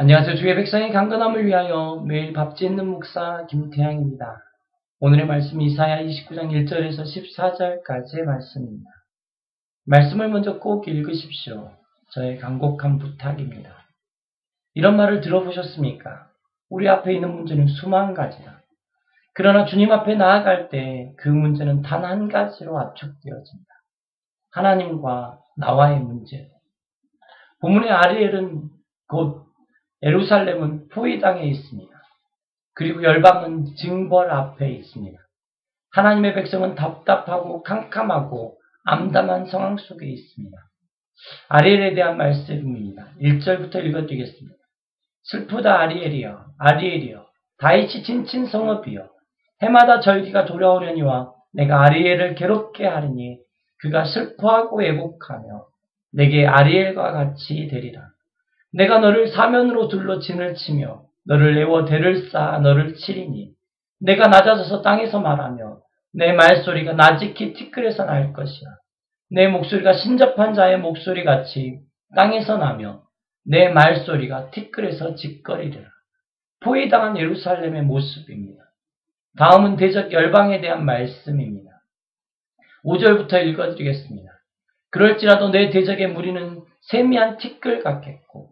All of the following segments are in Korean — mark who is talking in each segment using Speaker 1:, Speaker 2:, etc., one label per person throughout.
Speaker 1: 안녕하세요. 주의 백성의 강건함을 위하여 매일 밥 짓는 목사 김태양입니다. 오늘의 말씀 이사야 29장 1절에서 14절까지의 말씀입니다. 말씀을 먼저 꼭 읽으십시오. 저의 간곡한 부탁입니다. 이런 말을 들어보셨습니까? 우리 앞에 있는 문제는 수만 가지다. 그러나 주님 앞에 나아갈 때 그 문제는 단 한 가지로 압축되어집니다. 하나님과 나와의 문제. 본문의 아리엘은 곧 예루살렘은 포위 당에 있습니다. 그리고 열방은 징벌 앞에 있습니다. 하나님의 백성은 답답하고 캄캄하고 암담한 상황 속에 있습니다. 아리엘에 대한 말씀입니다. 1절부터 읽어드리겠습니다. 슬프다 아리엘이여 아리엘이여 다이치 진친 성읍이여 해마다 절기가 돌아오려니와 내가 아리엘을 괴롭게 하리니 그가 슬퍼하고 애곡하며 내게 아리엘과 같이 되리라. 내가 너를 사면으로 둘러 진을 치며 너를 내워 대를 쌓아 너를 치리니 내가 낮아져서 땅에서 말하며 내 말소리가 나직히 티끌에서 날 것이야. 내 목소리가 신접한 자의 목소리 같이 땅에서 나며 내 말소리가 티끌에서 짓거리리라. 포위당한 예루살렘의 모습입니다. 다음은 대적 열방에 대한 말씀입니다. 5절부터 읽어드리겠습니다. 그럴지라도 내 대적의 무리는 세미한 티끌 같겠고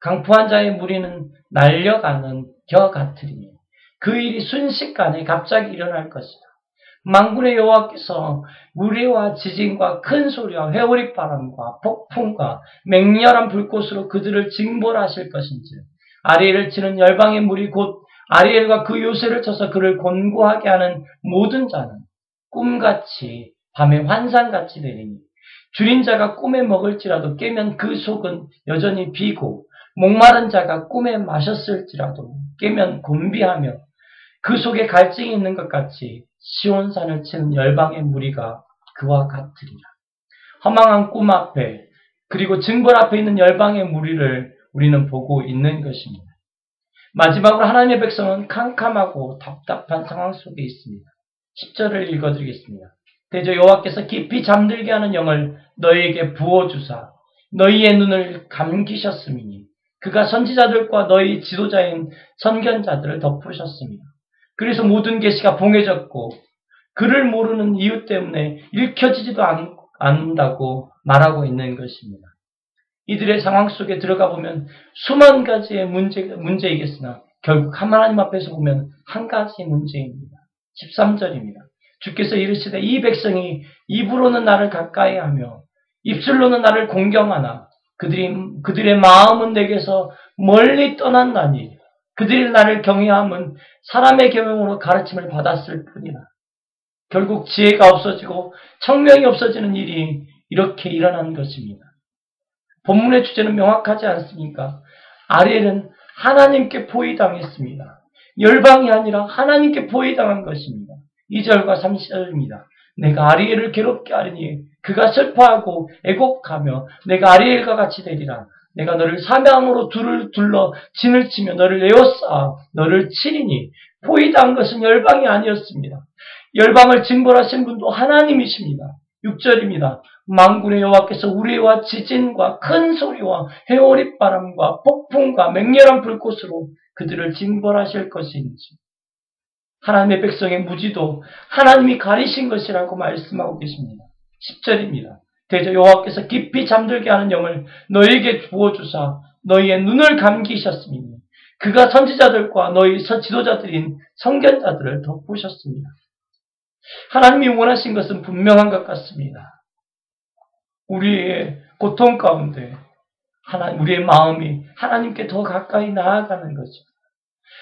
Speaker 1: 강포한 자의 무리는 날려가는 겨 같으리니 그 일이 순식간에 갑자기 일어날 것이다. 망군의 여호와께서 무리와 지진과 큰 소리와 회오리 바람과 폭풍과 맹렬한 불꽃으로 그들을 징벌하실 것인지 아리엘을 치는 열방의 무리 곧 아리엘과 그 요새를 쳐서 그를 곤고하게 하는 모든 자는 꿈같이 밤에 환상같이 되리니 줄인 자가 꿈에 먹을지라도 깨면 그 속은 여전히 비고 목마른 자가 꿈에 마셨을지라도 깨면 곤비하며 그 속에 갈증이 있는 것 같이 시온산을 치는 열방의 무리가 그와 같으리라. 허망한 꿈 앞에 그리고 증벌 앞에 있는 열방의 무리를 우리는 보고 있는 것입니다. 마지막으로 하나님의 백성은 캄캄하고 답답한 상황 속에 있습니다. 10절을 읽어드리겠습니다. 대저 여호와께서 깊이 잠들게 하는 영을 너희에게 부어주사 너희의 눈을 감기셨음이니 그가 선지자들과 너희 지도자인 선견자들을 덮으셨습니다. 그래서 모든 계시가 봉해졌고 그를 모르는 이유 때문에 읽혀지지도 않, 않는다고 말하고 있는 것입니다. 이들의 상황 속에 들어가 보면 수만 가지의 문제, 문제이겠으나 결국 하나님 앞에서 보면 한 가지 문제입니다. 13절입니다. 주께서 이르시되 이 백성이 입으로는 나를 가까이 하며 입술로는 나를 공경하나 그들이, 그들의 마음은 내게서 멀리 떠난다니 그들이 나를 경외함은 사람의 경영으로 가르침을 받았을 뿐이라. 결국 지혜가 없어지고 청명이 없어지는 일이 이렇게 일어난 것입니다. 본문의 주제는 명확하지 않습니까? 아리엘은 하나님께 포위당했습니다. 열방이 아니라 하나님께 포위당한 것입니다. 2절과 3절입니다. 내가 아리엘을 괴롭게 하리니 그가 슬퍼하고 애곡하며 내가 아리엘과 같이 되리라. 내가 너를 사명으로 둘을 둘러 진을 치며 너를 에워싸 너를 치리니 포위당한 것은 열방이 아니었습니다. 열방을 징벌하신 분도 하나님이십니다. 6절입니다. 망군의 여호와께서 우리와 지진과 큰 소리와 해오리 바람과 폭풍과 맹렬한 불꽃으로 그들을 징벌하실 것인지 하나님의 백성의 무지도 하나님이 가리신 것이라고 말씀하고 계십니다. 10절입니다. 대저 여호와께서 깊이 잠들게 하는 영을 너에게 부어주사 너희의 눈을 감기셨으니 그가 선지자들과 너희 지도자들인 성견자들을 덮으셨습니다. 하나님이 원하신 것은 분명한 것 같습니다. 우리의 고통 가운데 하나 우리의 마음이 하나님께 더 가까이 나아가는 거죠.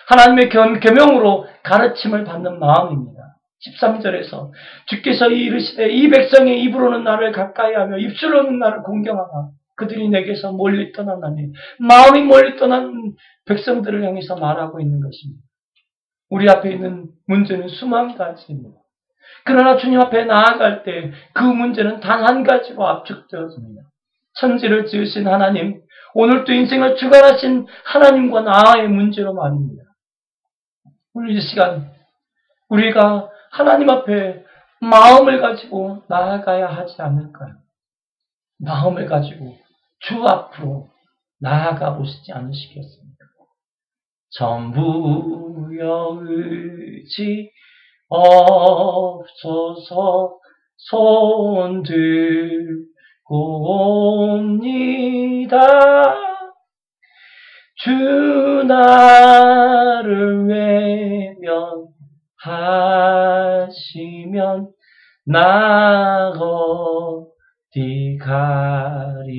Speaker 1: 하나님의 겸용으로 가르침을 받는 마음입니다. 13절에서 주께서 이르시되 이 백성의 입으로는 나를 가까이하며 입술로는 나를 공경하나 그들이 내게서 멀리 떠나나니 마음이 멀리 떠난 백성들을 향해서 말하고 있는 것입니다. 우리 앞에 있는 문제는 수만 가지입니다. 그러나 주님 앞에 나아갈 때 그 문제는 단 한 가지로 압축되어집니다. 천지를 지으신 하나님, 오늘도 인생을 주관하신 하나님과 나의 문제로 말입니다. 오늘 이 시간 우리가 하나님 앞에 마음을 가지고 나아가야 하지 않을까요? 마음을 가지고 주 앞으로 나아가 보시지 않으시겠습니까? 전부여 의지 없어서 손 들고 옵니다. 주 나를 외면 하시면 나 어디 가리까?